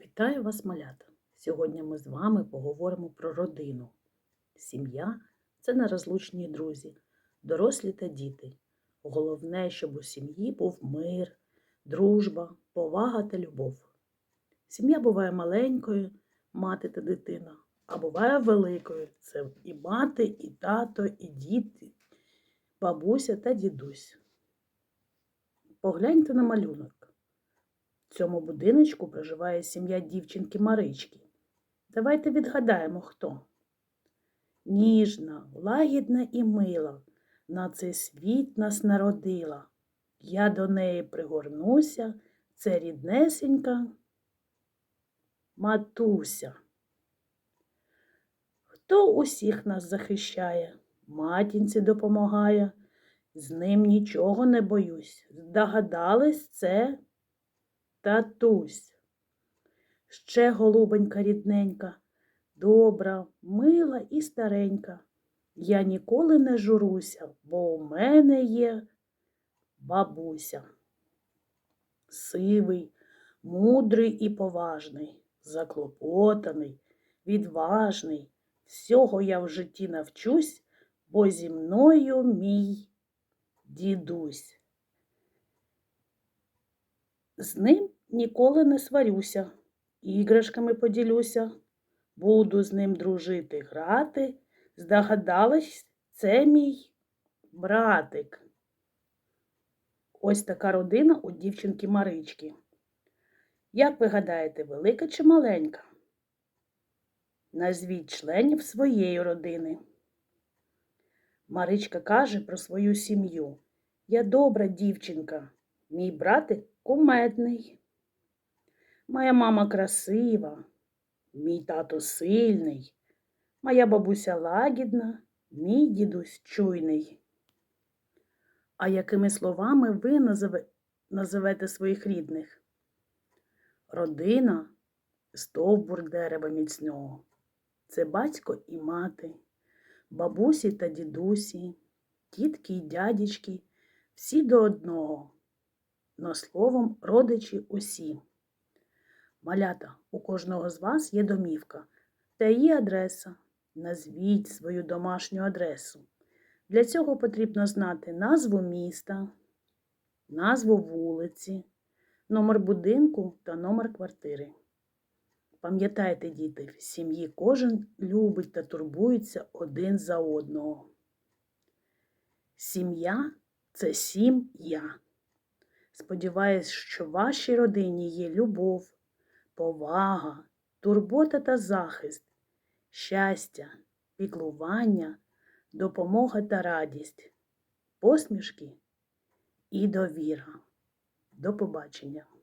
Вітаю вас, малята! Сьогодні ми з вами поговоримо про родину. Сім'я це нерозлучні друзі, дорослі та діти. Головне, щоб у сім'ї був мир, дружба, повага та любов. Сім'я буває маленькою, мати та дитина, а буває великою. Це і мати, і тато, і діти, бабуся та дідусь. Погляньте на малюнок. В цьому будиночку проживає сім'я дівчинки Марички. Давайте відгадаємо, хто. Ніжна, лагідна і мила, на цей світ нас народила. Я до неї пригорнуся, це ріднесенька матуся. Хто усіх нас захищає, матінці допомагає, з ним нічого не боюсь. Здогадались, це татусь. Ще голубенька рідненька, добра, мила і старенька. Я ніколи не журуся, бо у мене є бабуся. Сивий, мудрий і поважний, заклопотаний, відважний. Всього я в житті навчусь, бо зі мною мій дідусь. З ним ніколи не сварюся, іграшками поділюся, буду з ним дружити, грати. Здогадалась, це мій братик. Ось така родина у дівчинки Марички. Як ви гадаєте, велика чи маленька? Назвіть членів своєї родини. Маричка каже про свою сім'ю. Я добра дівчинка, мій братик кумедний. Моя мама красива, мій тато сильний, моя бабуся лагідна, мій дідусь чуйний. А якими словами ви називе- називете своїх рідних? Родина стовбур дерева міцного. Це батько і мати, бабусі та дідусі, тітки й дядічки, всі до одного но словом родичі усі. Малята, у кожного з вас є домівка та її адреса. Назвіть свою домашню адресу. Для цього потрібно знати назву міста, назву вулиці, номер будинку та номер квартири. Пам'ятайте, діти, в сім'ї кожен любить та турбується один за одного. Сім'я це сім я. Сподіваюсь, що в вашій родині є любов, повага, турбота та захист, щастя, піклування, допомога та радість, посмішки і довіра. До побачення!